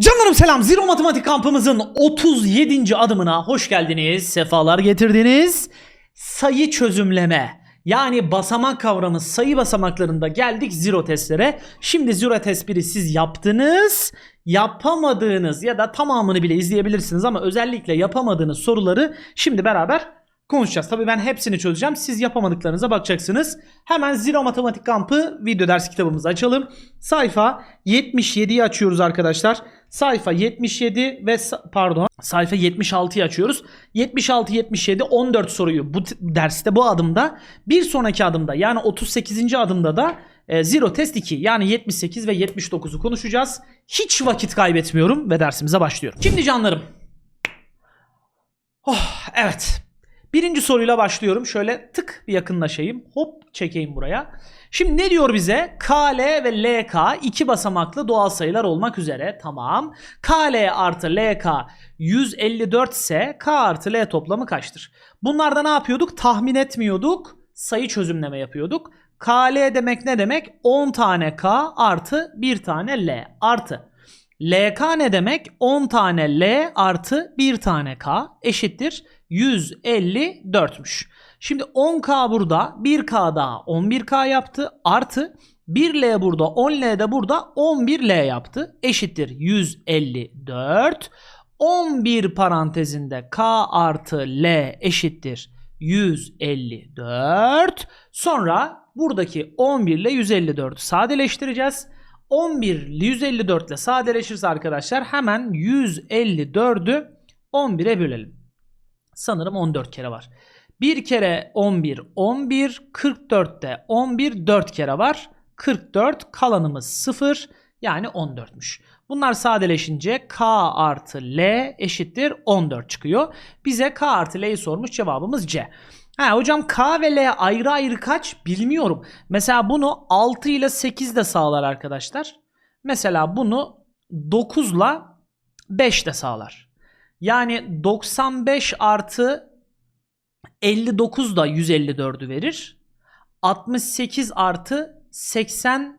Canlarım selam. Zero Matematik kampımızın 37. adımına hoş geldiniz. Sefalar getirdiniz. Sayı çözümleme. Yani basamak kavramı sayı basamaklarında geldik zero testlere. Şimdi zero test 1'i siz yaptınız. Yapamadığınız ya da tamamını bile izleyebilirsiniz ama özellikle yapamadığınız soruları şimdi beraber konuşacağız. Tabii ben hepsini çözeceğim. Siz yapamadıklarınıza bakacaksınız. Hemen Zero Matematik Kampı video ders kitabımızı açalım. Sayfa 77'yi açıyoruz arkadaşlar. Sayfa 77 ve pardon sayfa 76'yı açıyoruz. 76 77 14 soruyu bu derste bu adımda bir sonraki adımda yani 38. adımda da e, Zero Test 2 yani 78 ve 79'u konuşacağız. Hiç vakit kaybetmiyorum ve dersimize başlıyorum. Şimdi canlarım. Oh, evet. Birinci soruyla başlıyorum. Şöyle tık bir yakınlaşayım. Hop çekeyim buraya. Şimdi ne diyor bize? KL ve LK iki basamaklı doğal sayılar olmak üzere. Tamam. KL artı LK 154 ise K artı L toplamı kaçtır? Bunlarda ne yapıyorduk? Tahmin etmiyorduk. Sayı çözümleme yapıyorduk. KL demek ne demek? 10 tane K artı 1 tane L artı. LK ne demek? 10 tane L artı 1 tane K eşittir 154'müş. Şimdi 10K burada 1K daha 11K yaptı artı 1L burada 10L de burada 11L yaptı eşittir 154. 11 parantezinde K artı L eşittir 154. Sonra buradaki 11 ile 154'ü sadeleştireceğiz. 11 ile 154 ile sadeleşirse arkadaşlar hemen 154'ü 11'e bölelim. Sanırım 14 kere var. Bir kere 11 11 44'te 11 4 kere var. 44 kalanımız 0 yani 14'müş. Bunlar sadeleşince K artı L eşittir 14 çıkıyor. Bize K artı L'yi sormuş cevabımız C. Ha hocam K ve L ayrı ayrı kaç bilmiyorum. Mesela bunu 6 ile 8 de sağlar arkadaşlar. Mesela bunu 9 ile 5 de sağlar. Yani 95 artı 59 da 154'ü verir. 68 artı 86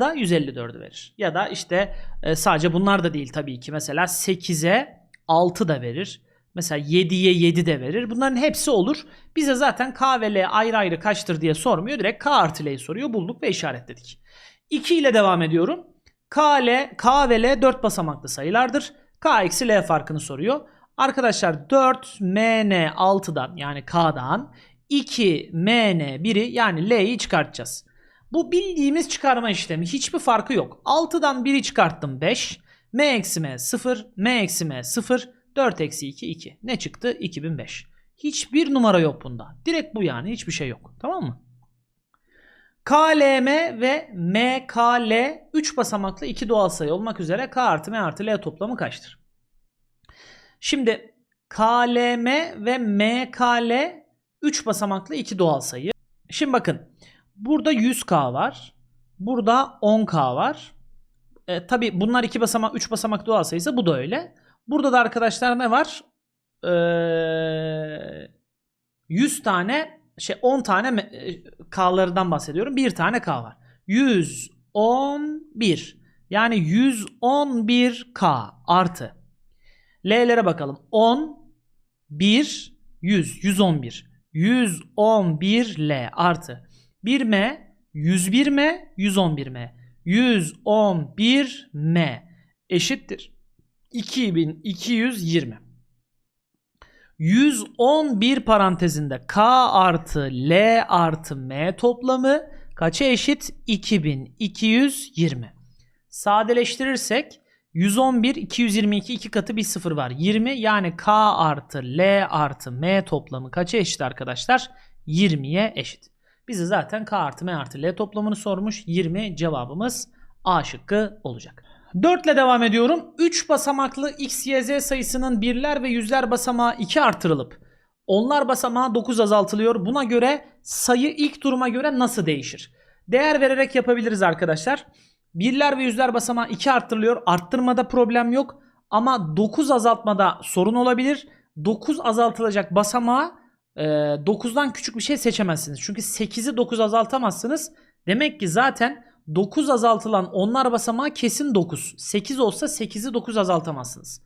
da 154'ü verir. Ya da işte e, sadece bunlar da değil tabii ki. Mesela 8'e 6 da verir. Mesela 7'ye 7 de verir. Bunların hepsi olur. Bize zaten K ve L ayrı ayrı kaçtır diye sormuyor. Direkt K artı L'yi soruyor. Bulduk ve işaretledik. 2 ile devam ediyorum. K, L, K ve L 4 basamaklı sayılardır. K eksi L farkını soruyor. Arkadaşlar 4 MN 6'dan yani K'dan 2 MN 1'i yani L'yi çıkartacağız. Bu bildiğimiz çıkarma işlemi. Hiçbir farkı yok. 6'dan 1'i çıkarttım 5. M eksi M 0. M eksi M 0. 4 eksi 2 2. Ne çıktı? 2005. Hiçbir numara yok bunda. Direkt bu yani. Hiçbir şey yok. Tamam mı? KLM ve MKL 3 basamaklı iki doğal sayı olmak üzere K artı M artı L toplamı kaçtır? Şimdi KLM ve MKL 3 basamaklı iki doğal sayı. Şimdi bakın burada 100K var. Burada 10K var. E, Tabi bunlar 2 basamak 3 basamak doğal sayısı bu da öyle. Burada da arkadaşlar ne var? Ee, 100 tane şey 10 tane e, K'larından bahsediyorum. Bir tane K var. 111 yani 111K artı. L'lere bakalım. 10 1 100 111 111 L artı. 1 M 101 M 111 M. 111 M eşittir. 2220 111 parantezinde K artı L artı M toplamı kaça eşit? 2220. Sadeleştirirsek 111, 222 iki katı bir sıfır var. 20 yani K artı L artı M toplamı kaça eşit arkadaşlar? 20'ye eşit. Bize zaten K artı M artı L toplamını sormuş. 20 cevabımız A şıkkı olacak. 4 ile devam ediyorum. 3 basamaklı x, y, z sayısının birler ve yüzler basamağı 2 artırılıp onlar basamağı 9 azaltılıyor. Buna göre sayı ilk duruma göre nasıl değişir? Değer vererek yapabiliriz arkadaşlar. Birler ve yüzler basamağı 2 arttırılıyor. Arttırmada problem yok. Ama 9 azaltmada sorun olabilir. 9 azaltılacak basamağı e, 9'dan küçük bir şey seçemezsiniz. Çünkü 8'i 9 azaltamazsınız. Demek ki zaten 9 azaltılan onlar basamağı kesin 9. 8 olsa 8'i 9 azaltamazsınız.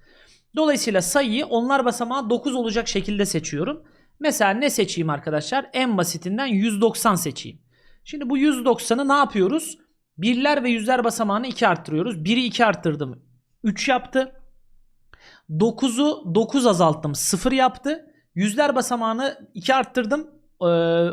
Dolayısıyla sayıyı onlar basamağı 9 olacak şekilde seçiyorum. Mesela ne seçeyim arkadaşlar? En basitinden 190 seçeyim. Şimdi bu 190'ı ne yapıyoruz? Birler ve yüzler basamağını 2 arttırıyoruz. 1'i 2 arttırdım. 3 yaptı. 9'u 9 azalttım. 0 yaptı. Yüzler basamağını 2 arttırdım.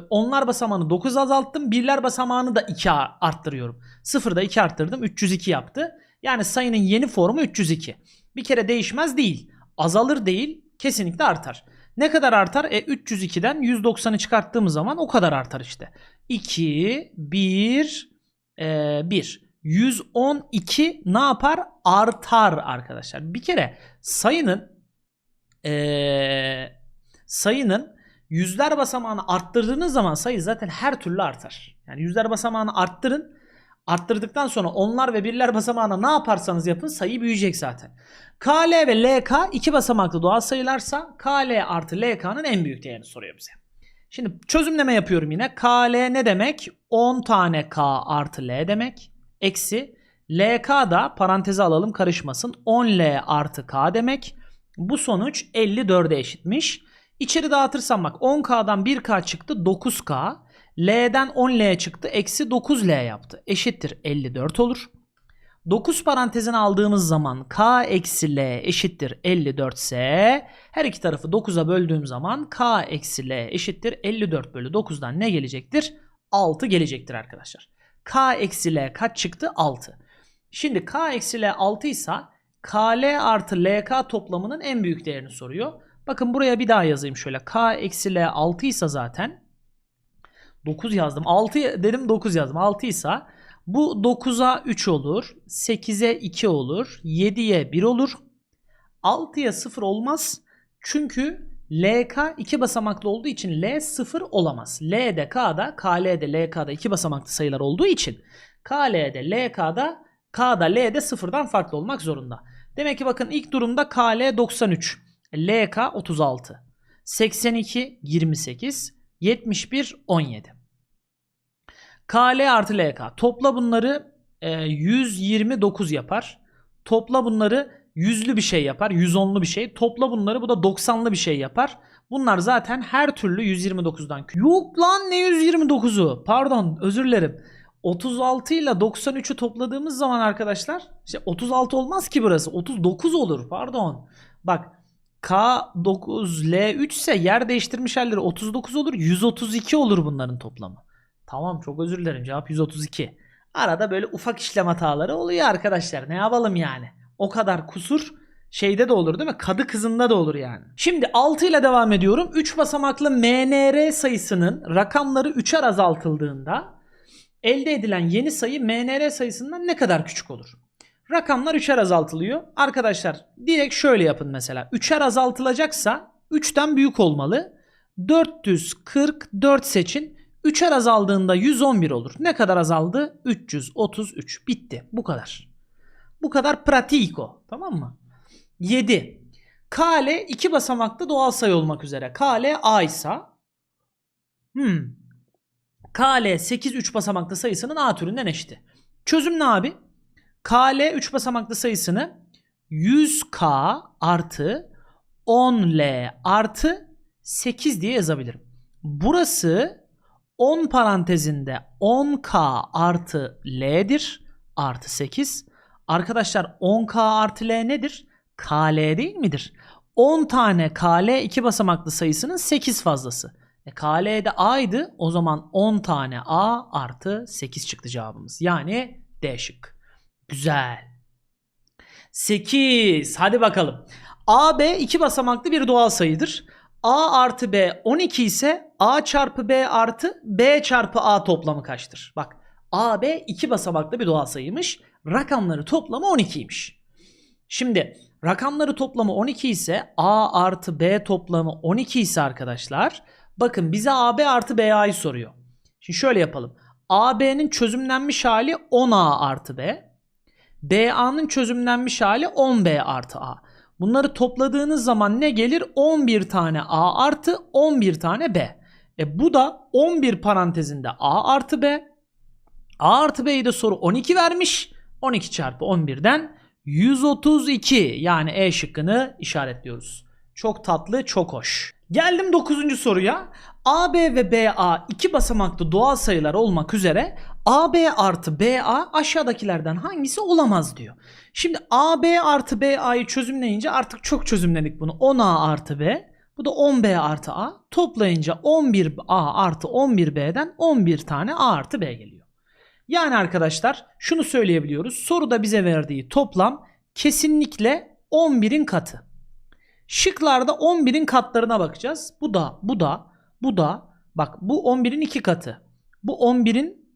Onlar basamağını 9 azalttım. Birler basamağını da 2 arttırıyorum. 0'da 2 arttırdım. 302 yaptı. Yani sayının yeni formu 302. Bir kere değişmez değil. Azalır değil. Kesinlikle artar. Ne kadar artar? E 302'den 190'ı çıkarttığımız zaman o kadar artar işte. 2, 1, e, 1. 112 ne yapar? Artar arkadaşlar. Bir kere sayının e, sayının yüzler basamağını arttırdığınız zaman sayı zaten her türlü artar. Yani yüzler basamağını arttırın. Arttırdıktan sonra onlar ve birler basamağına ne yaparsanız yapın sayı büyüyecek zaten. KL ve LK iki basamaklı doğal sayılarsa KL artı LK'nın en büyük değerini soruyor bize. Şimdi çözümleme yapıyorum yine. KL ne demek? 10 tane K artı L demek. Eksi LK da paranteze alalım karışmasın. 10L artı K demek. Bu sonuç 54'e eşitmiş. İçeri dağıtırsam bak 10K'dan 1K çıktı 9K. L'den 10L çıktı eksi 9L yaptı. Eşittir 54 olur. 9 parantezine aldığımız zaman K eksi L eşittir 54 ise her iki tarafı 9'a böldüğüm zaman K eksi L eşittir 54 bölü 9'dan ne gelecektir? 6 gelecektir arkadaşlar. K eksi L kaç çıktı? 6. Şimdi K eksi L 6 ise KL artı LK toplamının en büyük değerini soruyor. Bakın buraya bir daha yazayım şöyle. K eksi L 6 ise zaten 9 yazdım. 6 dedim 9 yazdım. 6 ise bu 9'a 3 olur. 8'e 2 olur. 7'ye 1 olur. 6'ya 0 olmaz. Çünkü LK 2 basamaklı olduğu için L 0 olamaz. L'de K'da, KL'de LK'da 2 basamaklı sayılar olduğu için KL'de LK'da K'da L'de 0'dan farklı olmak zorunda. Demek ki bakın ilk durumda KL 93. LK 36. 82 28. 71 17. KL artı LK. Topla bunları e, 129 yapar. Topla bunları yüzlü bir şey yapar. 110'lu bir şey. Topla bunları bu da 90'lı bir şey yapar. Bunlar zaten her türlü 129'dan. Yok lan ne 129'u? Pardon özür dilerim. 36 ile 93'ü topladığımız zaman arkadaşlar işte 36 olmaz ki burası. 39 olur pardon. Bak K9L3 ise yer değiştirmiş halleri 39 olur. 132 olur bunların toplamı. Tamam çok özür dilerim cevap 132. Arada böyle ufak işlem hataları oluyor arkadaşlar. Ne yapalım yani? O kadar kusur şeyde de olur değil mi? Kadı kızında da olur yani. Şimdi 6 ile devam ediyorum. 3 basamaklı MNR sayısının rakamları 3'er azaltıldığında elde edilen yeni sayı MNR sayısından ne kadar küçük olur? Rakamlar 3'er azaltılıyor. Arkadaşlar direkt şöyle yapın mesela. 3'er azaltılacaksa 3'ten büyük olmalı. 444 seçin. 3'er azaldığında 111 olur. Ne kadar azaldı? 333. Bitti. Bu kadar. Bu kadar pratiko. Tamam mı? 7. KL 2 basamaklı doğal sayı olmak üzere. KL A ise hmm. KL 8 3 basamaklı sayısının A türünden eşiti. Çözüm ne abi? KL 3 basamaklı sayısını 100K artı 10L artı 8 diye yazabilirim. Burası 10 parantezinde 10K artı L'dir. Artı 8. Arkadaşlar 10K artı L nedir? KL değil midir? 10 tane KL 2 basamaklı sayısının 8 fazlası. E, KL de A'ydı. O zaman 10 tane A artı 8 çıktı cevabımız. Yani D şık. Güzel. 8. Hadi bakalım. AB 2 basamaklı bir doğal sayıdır. A artı B 12 ise A çarpı B artı B çarpı A toplamı kaçtır? Bak AB 2 basamaklı bir doğal sayıymış. Rakamları toplamı 12'ymiş. Şimdi rakamları toplamı 12 ise A artı B toplamı 12 ise arkadaşlar bakın bize AB artı BA'yı soruyor. Şimdi şöyle yapalım. AB'nin çözümlenmiş hali 10A artı B. BA'nın çözümlenmiş hali 10B artı A. Bunları topladığınız zaman ne gelir? 11 tane A artı 11 tane B. E bu da 11 parantezinde A artı B. A artı B'yi de soru 12 vermiş. 12 çarpı 11'den 132 yani E şıkkını işaretliyoruz. Çok tatlı, çok hoş. Geldim 9. soruya. AB ve BA iki basamaklı doğal sayılar olmak üzere AB artı BA aşağıdakilerden hangisi olamaz diyor. Şimdi AB artı BA'yı çözümleyince artık çok çözümledik bunu. 10A artı B. Bu da 10B artı A. Toplayınca 11A artı 11B'den 11 tane A artı B geliyor. Yani arkadaşlar şunu söyleyebiliyoruz. Soruda bize verdiği toplam kesinlikle 11'in katı. Şıklarda 11'in katlarına bakacağız. Bu da, bu da, bu da. Bak bu 11'in 2 katı. Bu 11'in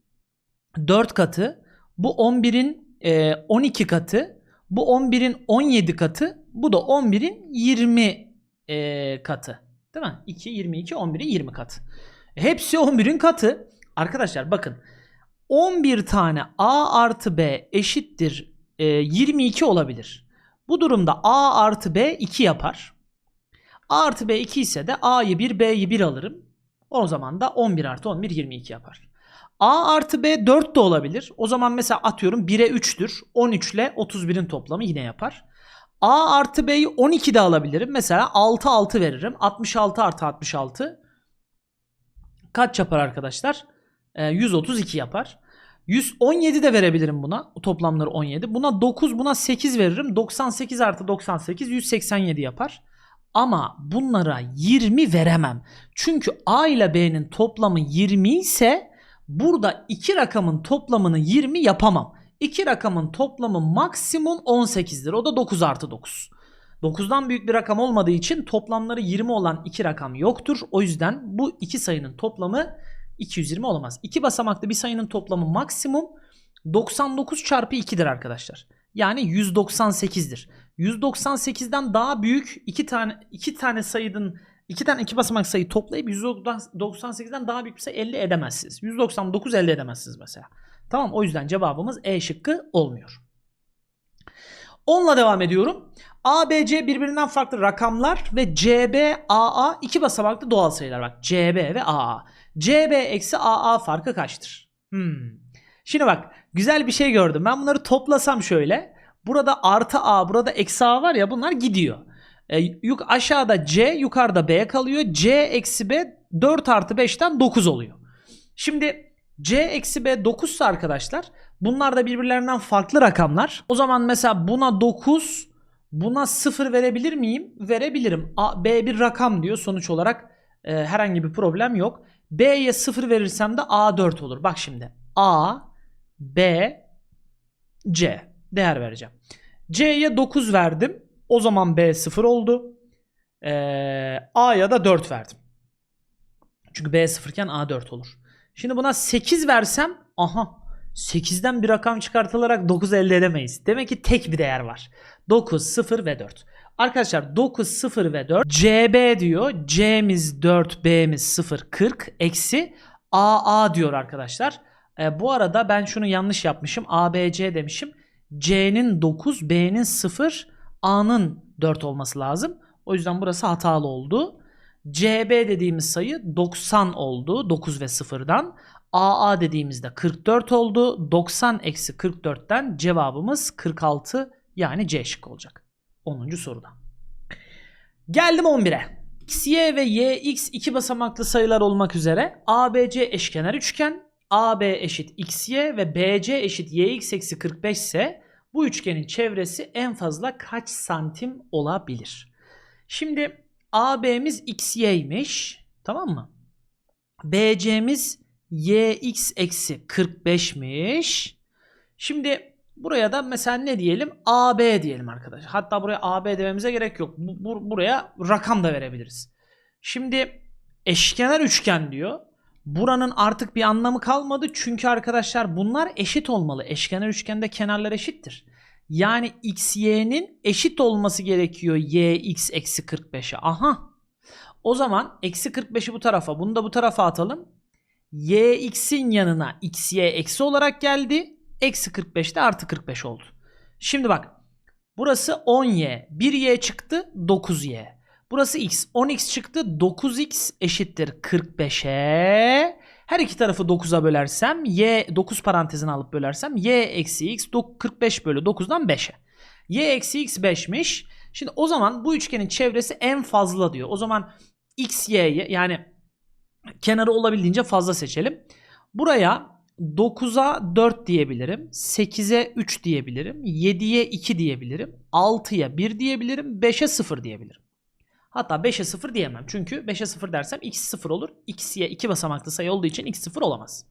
4 katı. Bu 11'in e, 12 katı. Bu 11'in 17 katı. Bu da 11'in 20 e, katı. Değil mi? 2, 22, 11'in 20 katı. Hepsi 11'in katı. Arkadaşlar bakın. 11 tane A artı B eşittir e, 22 olabilir. Bu durumda A artı B 2 yapar. A artı B 2 ise de A'yı 1 B'yi 1 alırım. O zaman da 11 artı 11 22 yapar. A artı B 4 de olabilir. O zaman mesela atıyorum 1'e 3'tür. 13 ile 31'in toplamı yine yapar. A artı B'yi 12 de alabilirim. Mesela 6 6 veririm. 66 artı 66 kaç yapar arkadaşlar? Ee, 132 yapar. 117 de verebilirim buna. Toplamları 17. Buna 9 buna 8 veririm. 98 artı 98 187 yapar. Ama bunlara 20 veremem. Çünkü A ile B'nin toplamı 20 ise burada iki rakamın toplamını 20 yapamam. İki rakamın toplamı maksimum 18'dir. O da 9 artı 9. 9'dan büyük bir rakam olmadığı için toplamları 20 olan iki rakam yoktur. O yüzden bu iki sayının toplamı 220 olamaz. İki basamaklı bir sayının toplamı maksimum 99 çarpı 2'dir arkadaşlar. Yani 198'dir. 198'den daha büyük iki tane iki tane sayının iki tane iki basamak sayı toplayıp 198'den daha büyük bir sayı elde edemezsiniz. 199 elde edemezsiniz mesela. Tamam o yüzden cevabımız E şıkkı olmuyor. Onunla devam ediyorum. A, B, C birbirinden farklı rakamlar ve C, B, A, A iki basamaklı doğal sayılar. Bak C, B ve A, A. C, B eksi A, A farkı kaçtır? Hmm. Şimdi bak güzel bir şey gördüm. Ben bunları toplasam şöyle. Burada artı A, burada eksi A var ya bunlar gidiyor. E, yuk, aşağıda C, yukarıda B kalıyor. C eksi B 4 artı 5'ten 9 oluyor. Şimdi C eksi B 9 ise arkadaşlar bunlar da birbirlerinden farklı rakamlar. O zaman mesela buna 9 buna 0 verebilir miyim? Verebilirim. A, B bir rakam diyor sonuç olarak e, herhangi bir problem yok. B'ye 0 verirsem de A 4 olur. Bak şimdi A, B, C değer vereceğim. C'ye 9 verdim. O zaman B 0 oldu. Ee, A'ya da 4 verdim. Çünkü B 0 iken A 4 olur. Şimdi buna 8 versem aha 8'den bir rakam çıkartılarak 9 elde edemeyiz. Demek ki tek bir değer var. 9, 0 ve 4. Arkadaşlar 9, 0 ve 4 CB diyor. C'miz 4, B'miz 0, 40 eksi AA diyor arkadaşlar. Ee, bu arada ben şunu yanlış yapmışım. ABC demişim. C'nin 9, B'nin 0, A'nın 4 olması lazım. O yüzden burası hatalı oldu. CB dediğimiz sayı 90 oldu 9 ve 0'dan. AA dediğimizde 44 oldu. 90 eksi 44'ten cevabımız 46 yani C şık olacak. 10. soruda. Geldim 11'e. X, Y ve Y, X iki basamaklı sayılar olmak üzere ABC eşkenar üçgen AB eşit XY ve BC eşit YX eksi 45 ise bu üçgenin çevresi en fazla kaç santim olabilir? Şimdi AB'miz XY'ymiş. Tamam mı? BC'miz YX eksi 45'miş. Şimdi buraya da mesela ne diyelim? AB diyelim arkadaşlar. Hatta buraya AB dememize gerek yok. Bu, bu, buraya rakam da verebiliriz. Şimdi eşkenar üçgen diyor. Buranın artık bir anlamı kalmadı. Çünkü arkadaşlar bunlar eşit olmalı. Eşkenar üçgende kenarlar eşittir. Yani x, y'nin eşit olması gerekiyor y, x eksi 45'e. Aha. O zaman eksi 45'i bu tarafa bunu da bu tarafa atalım. y, x'in yanına x, y eksi olarak geldi. Eksi 45 de artı 45 oldu. Şimdi bak. Burası 10y. 1y çıktı 9y. Burası x. 10x çıktı. 9x eşittir 45'e. Her iki tarafı 9'a bölersem y 9 parantezine alıp bölersem y eksi x dok- 45 bölü 9'dan 5'e. y eksi x 5'miş. Şimdi o zaman bu üçgenin çevresi en fazla diyor. O zaman x y'ye yani kenarı olabildiğince fazla seçelim. Buraya 9'a 4 diyebilirim. 8'e 3 diyebilirim. 7'ye 2 diyebilirim. 6'ya 1 diyebilirim. 5'e 0 diyebilirim. Hatta 5'e 0 diyemem. Çünkü 5'e 0 dersem x 0 olur. x'ye 2 basamaklı sayı olduğu için x 0 olamaz.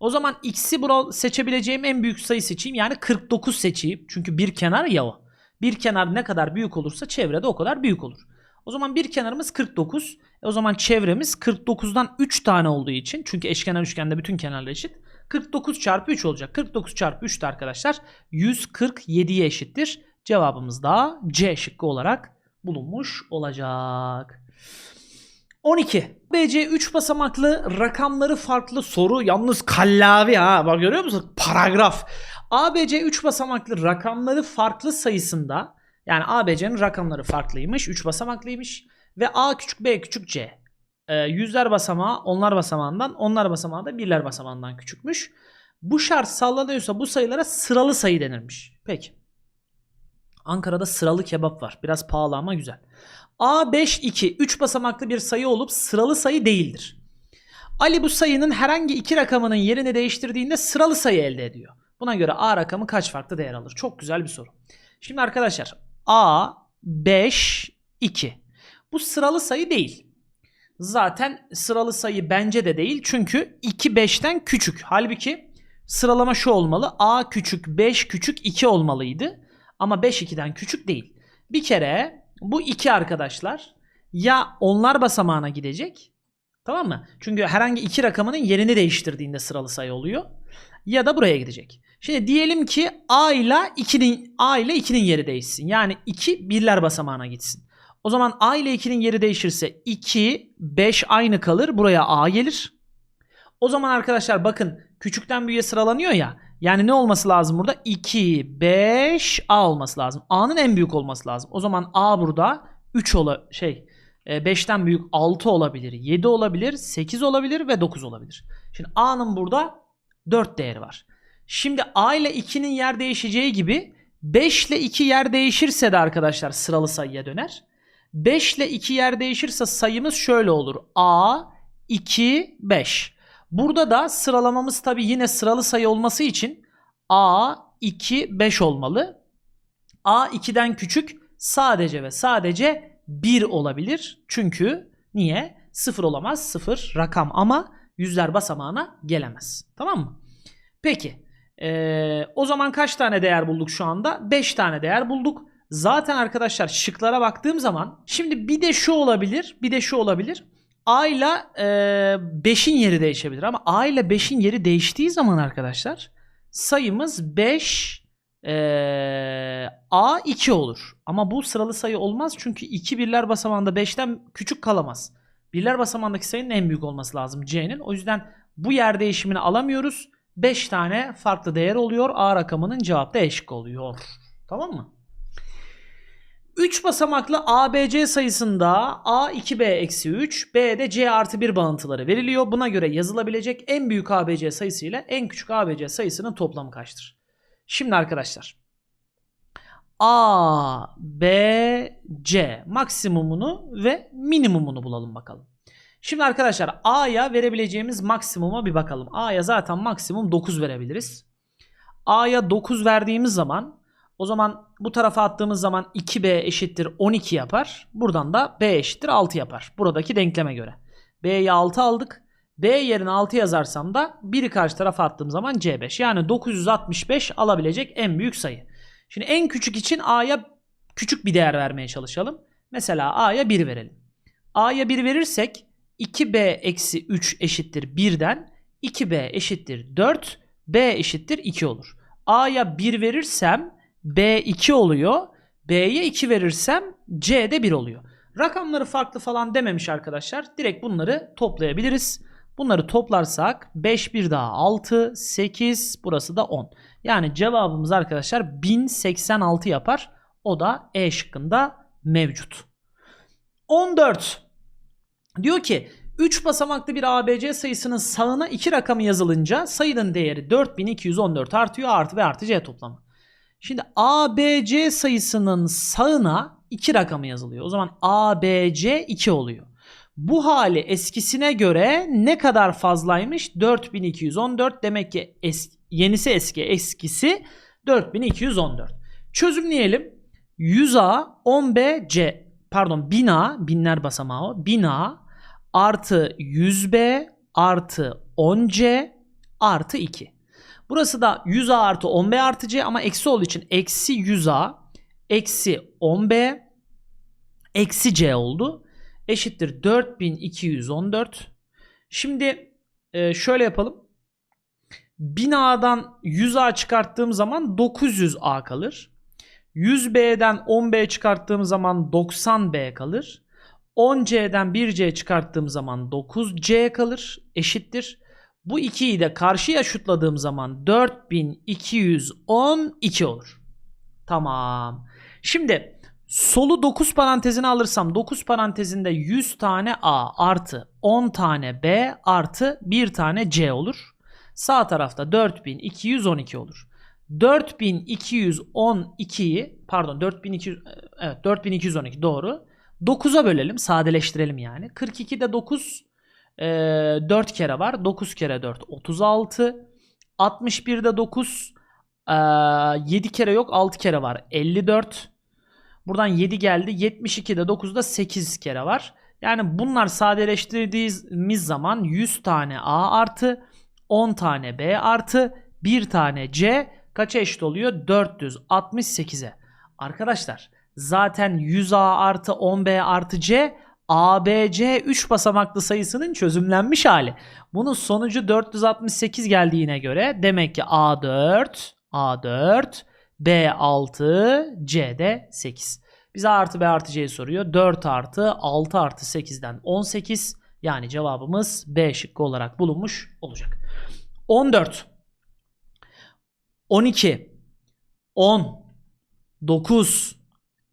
O zaman x'i seçebileceğim en büyük sayı seçeyim. Yani 49 seçeyim. Çünkü bir kenar ya o. Bir kenar ne kadar büyük olursa çevrede o kadar büyük olur. O zaman bir kenarımız 49. E o zaman çevremiz 49'dan 3 tane olduğu için çünkü eşkenar üçgende bütün kenarlar eşit. 49 çarpı 3 olacak. 49 çarpı 3 de arkadaşlar 147'ye eşittir. Cevabımız da C şıkkı olarak bulunmuş olacak. 12. BC 3 basamaklı rakamları farklı soru yalnız kallavi ha. Bak görüyor musun? Paragraf. ABC 3 basamaklı rakamları farklı sayısında yani ABC'nin rakamları farklıymış. 3 basamaklıymış. Ve A küçük B küçük C. Ee, yüzler basamağı onlar basamağından onlar basamağı da birler basamağından küçükmüş. Bu şart sağlanıyorsa bu sayılara sıralı sayı denirmiş. Peki. Ankara'da sıralı kebap var. Biraz pahalı ama güzel. A5 2 3 basamaklı bir sayı olup sıralı sayı değildir. Ali bu sayının herhangi iki rakamının yerini değiştirdiğinde sıralı sayı elde ediyor. Buna göre A rakamı kaç farklı değer alır? Çok güzel bir soru. Şimdi arkadaşlar A 5 2. Bu sıralı sayı değil. Zaten sıralı sayı bence de değil. Çünkü 2 5'ten küçük. Halbuki sıralama şu olmalı. A küçük 5 küçük 2 olmalıydı. Ama 5 2'den küçük değil. Bir kere bu iki arkadaşlar ya onlar basamağına gidecek. Tamam mı? Çünkü herhangi iki rakamının yerini değiştirdiğinde sıralı sayı oluyor. Ya da buraya gidecek. Şimdi diyelim ki A ile 2'nin A ile 2'nin yeri değişsin. Yani 2 birler basamağına gitsin. O zaman A ile 2'nin yeri değişirse 2 5 aynı kalır. Buraya A gelir. O zaman arkadaşlar bakın küçükten büyüğe sıralanıyor ya. Yani ne olması lazım burada? 2, 5, A olması lazım. A'nın en büyük olması lazım. O zaman A burada 3 ola şey 5'ten büyük 6 olabilir, 7 olabilir, 8 olabilir ve 9 olabilir. Şimdi A'nın burada 4 değeri var. Şimdi A ile 2'nin yer değişeceği gibi 5 ile 2 yer değişirse de arkadaşlar sıralı sayıya döner. 5 ile 2 yer değişirse sayımız şöyle olur. A, 2, 5. Burada da sıralamamız tabi yine sıralı sayı olması için A 2 5 olmalı. A 2'den küçük sadece ve sadece 1 olabilir. Çünkü niye? 0 olamaz. 0 rakam ama yüzler basamağına gelemez. Tamam mı? Peki. Ee, o zaman kaç tane değer bulduk şu anda? 5 tane değer bulduk. Zaten arkadaşlar şıklara baktığım zaman şimdi bir de şu olabilir. Bir de şu olabilir. A ile 5'in yeri değişebilir ama A ile 5'in yeri değiştiği zaman arkadaşlar sayımız 5 e, A 2 olur. Ama bu sıralı sayı olmaz çünkü 2 birler basamağında 5'ten küçük kalamaz. Birler basamağındaki sayının en büyük olması lazım C'nin. O yüzden bu yer değişimini alamıyoruz. 5 tane farklı değer oluyor. A rakamının cevap da eşik oluyor. Tamam mı? 3 basamaklı ABC sayısında A 2B eksi 3, B'de C artı 1 bağıntıları veriliyor. Buna göre yazılabilecek en büyük ABC sayısı ile en küçük ABC sayısının toplamı kaçtır? Şimdi arkadaşlar A, B, C maksimumunu ve minimumunu bulalım bakalım. Şimdi arkadaşlar A'ya verebileceğimiz maksimuma bir bakalım. A'ya zaten maksimum 9 verebiliriz. A'ya 9 verdiğimiz zaman o zaman bu tarafa attığımız zaman 2B eşittir 12 yapar. Buradan da B eşittir 6 yapar. Buradaki denkleme göre. B'ye 6 aldık. B yerine 6 yazarsam da biri karşı tarafa attığım zaman C5. Yani 965 alabilecek en büyük sayı. Şimdi en küçük için A'ya küçük bir değer vermeye çalışalım. Mesela A'ya 1 verelim. A'ya 1 verirsek 2B eksi 3 eşittir 1'den 2B eşittir 4 B eşittir 2 olur. A'ya 1 verirsem B 2 oluyor. B'ye 2 verirsem C de 1 oluyor. Rakamları farklı falan dememiş arkadaşlar. Direkt bunları toplayabiliriz. Bunları toplarsak 5 bir daha 6, 8 burası da 10. Yani cevabımız arkadaşlar 1086 yapar. O da E şıkkında mevcut. 14. Diyor ki 3 basamaklı bir ABC sayısının sağına 2 rakamı yazılınca sayının değeri 4214 artıyor artı ve artı C toplamı. Şimdi ABC sayısının sağına 2 rakamı yazılıyor. O zaman ABC 2 oluyor. Bu hali eskisine göre ne kadar fazlaymış? 4214 demek ki es- yenisi eski eskisi 4214. Çözümleyelim. 100A 10B C pardon 1000A binler basamağı o. 1000A artı 100B artı 10C artı 2. Burası da 100A artı 10B artı C ama eksi olduğu için eksi 100A eksi 10B eksi C oldu. Eşittir 4214. Şimdi e, şöyle yapalım. 1000A'dan 100A çıkarttığım zaman 900A kalır. 100B'den 10B çıkarttığım zaman 90B kalır. 10C'den 1C çıkarttığım zaman 9C kalır. Eşittir. Bu 2'yi de karşıya şutladığım zaman 4212 olur. Tamam. Şimdi solu 9 parantezine alırsam 9 parantezinde 100 tane A artı 10 tane B artı 1 tane C olur. Sağ tarafta 4212 olur. 4212'yi pardon 4200 evet 4212 doğru. 9'a bölelim sadeleştirelim yani. 42'de 9 e, 4 kere var. 9 kere 4 36. 61'de 9 e, 7 kere yok 6 kere var. 54. Buradan 7 geldi. 72'de 9'da 8 kere var. Yani bunlar sadeleştirdiğimiz zaman 100 tane A artı 10 tane B artı 1 tane C kaça eşit oluyor? 468'e. Arkadaşlar zaten 100A artı 10B artı C ABC 3 basamaklı sayısının çözümlenmiş hali. Bunun sonucu 468 geldiğine göre demek ki A4, A4, B6, C'de 8. Bize artı B artı C'yi soruyor. 4 artı 6 artı 8'den 18. Yani cevabımız B şıkkı olarak bulunmuş olacak. 14 12 10 9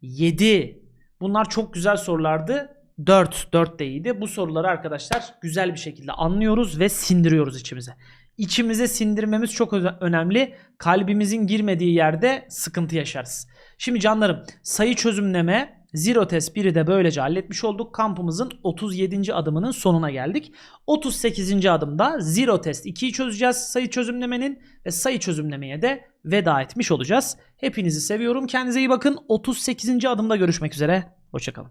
7 Bunlar çok güzel sorulardı. 4 4 de iyiydi. Bu soruları arkadaşlar güzel bir şekilde anlıyoruz ve sindiriyoruz içimize. İçimize sindirmemiz çok önemli. Kalbimizin girmediği yerde sıkıntı yaşarız. Şimdi canlarım sayı çözümleme Zero test 1'i de böylece halletmiş olduk. Kampımızın 37. adımının sonuna geldik. 38. adımda zero test 2'yi çözeceğiz sayı çözümlemenin ve sayı çözümlemeye de veda etmiş olacağız. Hepinizi seviyorum. Kendinize iyi bakın. 38. adımda görüşmek üzere. Hoşçakalın.